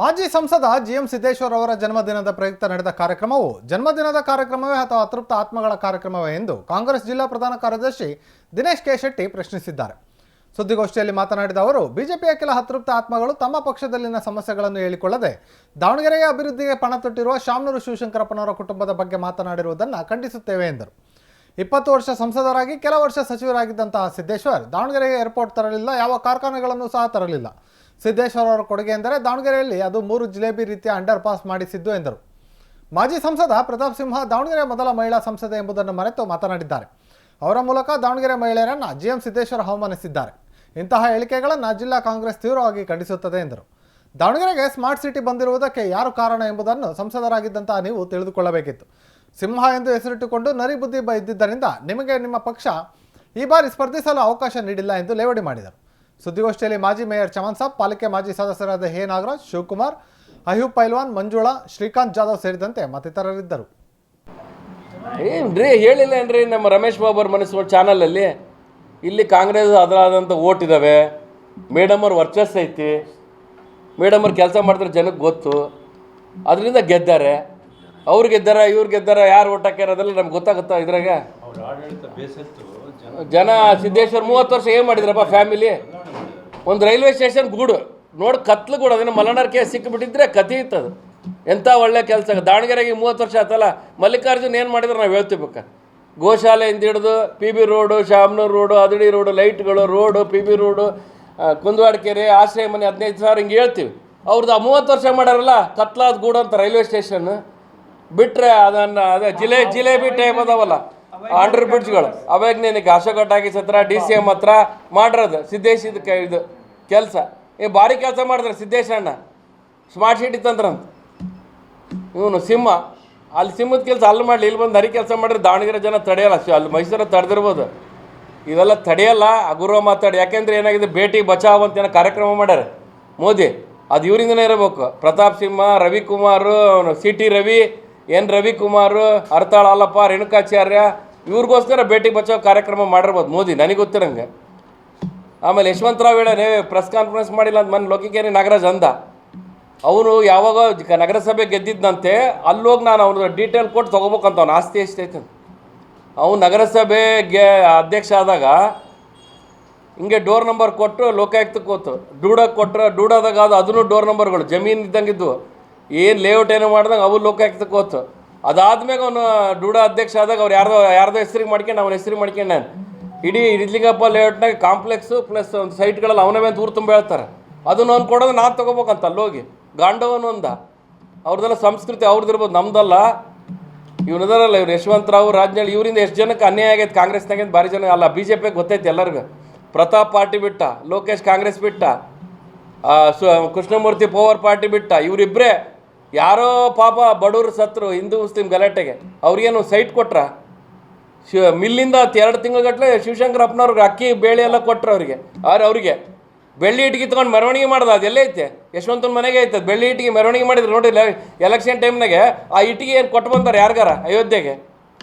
ಮಾಜಿ ಸಂಸದ G M Siddeshwar ಅವರ ಜನ್ಮದಿನದ ಪ್ರಯುಕ್ತ ನಡೆದ ಕಾರ್ಯಕ್ರಮವು ಜನ್ಮದಿನದ ಕಾರ್ಯಕ್ರಮವೇ ಅಥವಾ ಅತೃಪ್ತ ಆತ್ಮಗಳ ಕಾರ್ಯಕ್ರಮವೇ ಎಂದು ಕಾಂಗ್ರೆಸ್ ಜಿಲ್ಲಾ ಪ್ರಧಾನ ಕಾರ್ಯದರ್ಶಿ ದಿನೇಶ್ ಕೆ ಶೆಟ್ಟಿ ಪ್ರಶ್ನಿಸಿದ್ದಾರೆ. ಸುದ್ದಿಗೋಷ್ಠಿಯಲ್ಲಿ ಮಾತನಾಡಿದ ಅವರು, ಬಿಜೆಪಿಯ ಕೆಲ ಅತೃಪ್ತ ಆತ್ಮಗಳು ತಮ್ಮ ಪಕ್ಷದಲ್ಲಿನ ಸಮಸ್ಯೆಗಳನ್ನು ಹೇಳಿಕೊಳ್ಳದೆ ದಾವಣಗೆರೆಯ ಅಭಿವೃದ್ಧಿಗೆ ಪಣ ತೊಟ್ಟಿರುವ ಶಾಮನೂರು ಶಿವಶಂಕರಪ್ಪನವರ ಕುಟುಂಬದ ಬಗ್ಗೆ ಮಾತನಾಡಿರುವುದನ್ನು ಖಂಡಿಸುತ್ತೇವೆ ಎಂದರು. ಇಪ್ಪತ್ತು ವರ್ಷ ಸಂಸದರಾಗಿ ಕೆಲ ವರ್ಷ ಸಚಿವರಾಗಿದ್ದಂತಹ ಸಿದ್ದೇಶ್ವರ್ ದಾವಣಗೆರೆಗೆ ಏರ್ಪೋರ್ಟ್ ತರಲಿಲ್ಲ, ಯಾವ ಕಾರ್ಖಾನೆಗಳನ್ನು ಸಹ ತರಲಿಲ್ಲ. ಸಿದ್ದೇಶ್ವರ್ ಅವರ ಕೊಡುಗೆ ಎಂದರೆ ದಾವಣಗೆರೆಯಲ್ಲಿ ಅದು ಮೂರು ಜಿಲೇಬಿ ರೀತಿಯ ಅಂಡರ್ ಪಾಸ್ ಮಾಡಿಸಿದ್ದು ಎಂದರು. ಮಾಜಿ ಸಂಸದ ಪ್ರತಾಪ್ ಸಿಂಹ ದಾವಣಗೆರೆ ಮೊದಲ ಮಹಿಳಾ ಸಂಸದೆ ಎಂಬುದನ್ನು ಮರೆತು ಮಾತನಾಡಿದ್ದಾರೆ. ಅವರ ಮೂಲಕ ದಾವಣಗೆರೆ ಮಹಿಳೆಯರನ್ನು ಜಿಎಂ ಸಿದ್ದೇಶ್ವರ ಅವಮಾನಿಸಿದ್ದಾರೆ. ಇಂತಹ ಹೇಳಿಕೆಗಳನ್ನು ಜಿಲ್ಲಾ ಕಾಂಗ್ರೆಸ್ ತೀವ್ರವಾಗಿ ಖಂಡಿಸುತ್ತದೆ ಎಂದರು. ದಾವಣಗೆರೆಗೆ ಸ್ಮಾರ್ಟ್ ಸಿಟಿ ಬಂದಿರುವುದಕ್ಕೆ ಯಾರು ಕಾರಣ ಎಂಬುದನ್ನು ಸಂಸದರಾಗಿದ್ದಂತಹ ನೀವು ತಿಳಿದುಕೊಳ್ಳಬೇಕಿತ್ತು. ಸಿಂಹ ಎಂದು ಹೆಸರಿಟ್ಟುಕೊಂಡು ನರಿ ಬುದ್ಧಿ ಇದ್ದಿದ್ದರಿಂದ ನಿಮಗೆ ನಿಮ್ಮ ಪಕ್ಷ ಈ ಬಾರಿ ಸ್ಪರ್ಧಿಸಲು ಅವಕಾಶ ನೀಡಿಲ್ಲ ಎಂದು ಲೇವಡಿ ಮಾಡಿದರು. ಸುದ್ದಿಗೋಷ್ಠಿಯಲ್ಲಿ ಮಾಜಿ ಮೇಯರ್ ಚಮನ್ ಸಾಬ್ ಪಾಲಿಕೆ ಮಾಜಿ ಸದಸ್ಯರಾದ ಹೇ ನಾಗರಾಜ್ ಶಿವಕುಮಾರ್ ಅಯ್ಯೂಬ್ ಪೈಲ್ವಾನ್ ಮಂಜುಳಾ ಶ್ರೀಕಾಂತ್ ಜಾಧವ್ ಸೇರಿದಂತೆ ಮತ್ತಿತರರಿದ್ದರು. ಏನ್ರಿ ಹೇಳಿಲ್ಲ ಏನ್ರಿ ನಮ್ಮ ರಮೇಶ್ ಬಾಬು ಅವ್ರ ಮನಸ್ಸು ಚಾನಲಲ್ಲಿ ಇಲ್ಲಿ ಕಾಂಗ್ರೆಸ್ ಅದರಾದಂಥ ಓಟ್ ಇದ್ದಾವೆ ಮೇಡಮ್ ಅವ್ರ ವರ್ಚಸ್ ಐತಿ. ಮೇಡಮ್ ಅವ್ರು ಕೆಲಸ ಮಾಡ್ತಾರೆ ಜನಕ್ಕೆ ಗೊತ್ತು. ಅದರಿಂದ ಗೆದ್ದಾರೆ. ಅವ್ರು ಗೆದ್ದಾರ ಇವ್ರು ಗೆದ್ದಾರ ಯಾರು ಓಟ್ ಹಾಕ್ಯಾರ ಅದೆಲ್ಲ ನಮ್ಗೆ ಗೊತ್ತಾಗುತ್ತಾ ಇದ್ರಾಗ? ಜನ ಸಿದ್ದೇಶ್ವರ್ ಮೂವತ್ತು ವರ್ಷ ಏನು ಮಾಡಿದ್ರಪ್ಪ ಫ್ಯಾಮಿಲಿ ಒಂದು ರೈಲ್ವೆ ಸ್ಟೇಷನ್ ಗೂಡು. ನೋಡಿ ಕತ್ಲು ಗೂಡು ಅದನ್ನು ಮಲನಾರ್ ಕೇಸ್ ಸಿಕ್ಕಿಬಿಟ್ಟಿದ್ರೆ ಕಥೆ ಇತ್ತದು. ಎಂಥ ಒಳ್ಳೆ ಕೆಲಸ? ದಾವಣಗೆರೆಗೆ ಮೂವತ್ತು ವರ್ಷ ಆಯ್ತಲ್ಲ, ಮಲ್ಲಿಕಾರ್ಜುನ್ ಏನು ಮಾಡಿದ್ರೆ ನಾವು ಹೇಳ್ತೀವಿ ಬೇಕ ಗೋಶಾಲೆಯಿಂದ ಹಿಡಿದು P B road Shamanur road ಅದಡಿ road, ಲೈಟ್ಗಳು, road P B road Kundavada ಕೆರೆ ಆಶ್ರಯ ಮನೆ ಹದಿನೈದು ಸಾವಿರ ಹಿಂಗೆ ಹೇಳ್ತೀವಿ. ಅವ್ರದ್ದು ಮೂವತ್ತು ವರ್ಷ ಮಾಡ್ಯಾರಲ್ಲ, ಕತ್ಲಾದ ಗೂಡು ಅಂತ ರೈಲ್ವೆ ಸ್ಟೇಷನ್. ಬಿಟ್ಟರೆ ಅದನ್ನು ಅದೇ ಜಿಲೇ ಜಿಲೇಬಿ ಟೈಮ್ ಅದಾವಲ್ಲ. ಅಂಡರ್ ಬ್ರಿಡ್ಜ್ಗಳು ಅವಾಗ ನಿನಗೆ ಅಶೋಕ ಸತ್ರ ಹತ್ರ ಡಿ ಸಿ ಎಂ ಹತ್ರ ಮಾಡಿರೋದು. ಸಿದ್ದೇಶ್ ಇದು ಇದು ಕೆಲಸ. ಏ ಭಾರಿ ಕೆಲಸ ಮಾಡಿದ್ರೆ ಸಿದ್ದೇಶ್ ಅಣ್ಣ. ಸ್ಮಾರ್ಟ್ ಸಿಟಿ ತಂದ್ರಂತ. ಇವನು ಸಿಂಹ. ಅಲ್ಲಿ ಸಿಂಹದ ಕೆಲಸ ಅಲ್ಲಿ ಮಾಡಲಿ. ಇಲ್ಲಿ ಬಂದು ಹರಿ ಕೆಲಸ ಮಾಡಿದ್ರೆ ದಾವಣಗೆರೆ ಜನ ತಡೆಯಲ್ಲ. ಅಷ್ಟು ಅಲ್ಲಿ ಮೈಸೂರಲ್ಲಿ ತಡೆದಿರ್ಬೋದು. ಇವೆಲ್ಲ ತಡೆಯಲ್ಲ. ಅಗುರ್ವ ಮಾತಾಡಿ. ಯಾಕೆಂದ್ರೆ ಏನಾಗಿದೆ? ಭೇಟಿ ಬಚಾವ್ ಅಂತ ಏನೋ ಕಾರ್ಯಕ್ರಮ ಮಾಡ್ಯಾರ ಮೋದಿ. ಅದು ಇವರಿಂದನೇ ಇರಬೇಕು. Pratap Simha Ravikumar C T Ravi N Ravikumar Hartal Halappa Renukacharya ಇವ್ರಿಗೋಸ್ಕರ ಭೇಟಿ ಬಚಾವ್ ಕಾರ್ಯಕ್ರಮ ಮಾಡಿರ್ಬೋದು ಮೋದಿ, ನನಗೆ ಗೊತ್ತಿರಂಗೆ. ಆಮೇಲೆ ಯಶವಂತರಾವ್ ಹೇಳೇ ಪ್ರೆಸ್ ಕಾನ್ಫರೆನ್ಸ್ ಮಾಡಿಲ್ಲ ಅಂತ ಮನೆ ಲೋಕಿಕೇರಿ ನಾಗರಾಜ್ ಅಂದ. ಅವನು ಯಾವಾಗ ನಗರಸಭೆ ಗೆದ್ದಿದ್ದಂತೆ ಅಲ್ಲೋಗಿ ನಾನು ಅವ್ರದ್ದು ಡೀಟೇಲ್ ಕೊಟ್ಟು ತೊಗೋಬೇಕಂತ ಅವ್ನು ಆಸ್ತಿ ಎಷ್ಟೈತೆ ಅವ್ನು ನಗರಸಭೆಗೆ ಅಧ್ಯಕ್ಷ ಆದಾಗ ಹಿಂಗೆ ಡೋರ್ ನಂಬರ್ ಕೊಟ್ಟು ಲೋಕಾಯುಕ್ತ ಹೋತು. ಡೂಡಕ್ಕೆ ಕೊಟ್ಟರೆ ಡೂಡಾದಾಗ ಅದು ಅದನ್ನು ಡೋರ್ ನಂಬರ್ಗಳು ಜಮೀನು ಇದ್ದಂಗಿದ್ವು. ಏನು ಲೇಔಟ್ ಏನೋ ಮಾಡ್ದಂಗೆ ಅವು ಲೋಕಾಯುಕ್ತ ಹೋತು. ಅದಾದ್ಮೇಲೆ ಅವನು ಡೂಡ ಅಧ್ಯಕ್ಷ ಆದಾಗ ಅವ್ರು ಯಾರ್ದೋ ಯಾರ್ದೋ ಹೆಸರಿಗೆ ಮಾಡ್ಕೊಂಡು ಅವನ ಹೆಸರಿಗೆ ಮಾಡ್ಕೊಂಡು ನಾನು. ಇಡೀ ಇಡ್ಲಿಂಗಪ್ಪ ಲೇಔಟ್ನಾಗ ಕಾಂಪ್ಲೆಕ್ಸು ಪ್ಲಸ್ ಒಂದು ಸೈಟ್ಗಳಲ್ಲಿ ಅವನೇ ಮೇಲೆ ಊರು ತುಂಬ ಹೇಳ್ತಾರೆ. ಅದನ್ನು ಅವ್ನು ಕೊಡೋದು ನಾನು ತೊಗೋಬೇಕಂತ ಅಲ್ಲೋಗಿ ಗಾಂಡವನು ಅಂದ. ಅವ್ರದ್ದೆಲ್ಲ ಸಂಸ್ಕೃತಿ ಅವ್ರದ್ದು ಇರ್ಬೋದು ನಮ್ದಲ್ಲ. ಇವನದಾರಲ್ಲ ಇವ್ರು ಯಶವಂತರಾವ್ ರಾಜ್ನಳ್ಳಿ ಇವರಿಂದ ಎಷ್ಟು ಜನಕ್ಕೆ ಅನ್ಯಾಯ ಆಗೈತೆ ಕಾಂಗ್ರೆಸ್ನಾಗಿಂದ ಭಾರಿ ಜನ ಅಲ್ಲ ಬಿ ಜೆ ಪಿಗೆ ಗೊತ್ತೈತೆ ಎಲ್ಲರಿಗೂ. ಪ್ರತಾಪ್ ಪಾರ್ಟಿ ಬಿಟ್ಟ, ಲೋಕೇಶ್ ಕಾಂಗ್ರೆಸ್ ಬಿಟ್ಟ ಕೃಷ್ಣಮೂರ್ತಿ ಪವರ್ ಪಾರ್ಟಿ ಬಿಟ್ಟ ಇವರಿಬ್ಬರೇ ಯಾರೋ ಪಾಪ ಬಡವರು ಸತ್ರು, ಹಿಂದೂ, ಮುಸ್ಲಿಂ ಗಲಾಟೆಗೆ, ಅವ್ರಿಗೇನು ಸೈಟ್ ಕೊಟ್ರ? ಶಿವ ಮಿಲ್ಲಿಂದ ಎರಡು ತಿಂಗಳಗಟ್ಟಲೆ ಶಿವಶಂಕರಪ್ಪನವ್ರಿಗೆ ಅಕ್ಕಿ, ಬೇಳೆ ಎಲ್ಲ ಕೊಟ್ರು ಅವರಿಗೆ. ಆದ್ರೆ ಅವರಿಗೆ. ಬೆಳ್ಳಿ ಇಟ್ಟಿಗೆ ತೊಗೊಂಡು ಮೆರವಣಿಗೆ ಮಾಡ್ದ, ಅದು ಎಲ್ಲೇ ಐತೆ? ಯಶವಂತನ ಮನೆಗೆ ಐತೆ ಬೆಳ್ಳಿ ಇಟ್ಟಿಗೆ ಮೆರವಣಿಗೆ ಮಾಡಿದ್ರು ನೋಡಿ ಎಲೆಕ್ಷನ್ ಟೈಮ್ನಾಗೆ ಆ ಇಟ್ಟಿಗೆ ಏನು ಕೊಟ್ಟು ಬಂತಾರೆ ಯಾರಿಗಾರ? ಅಯೋಧ್ಯೆಗೆ.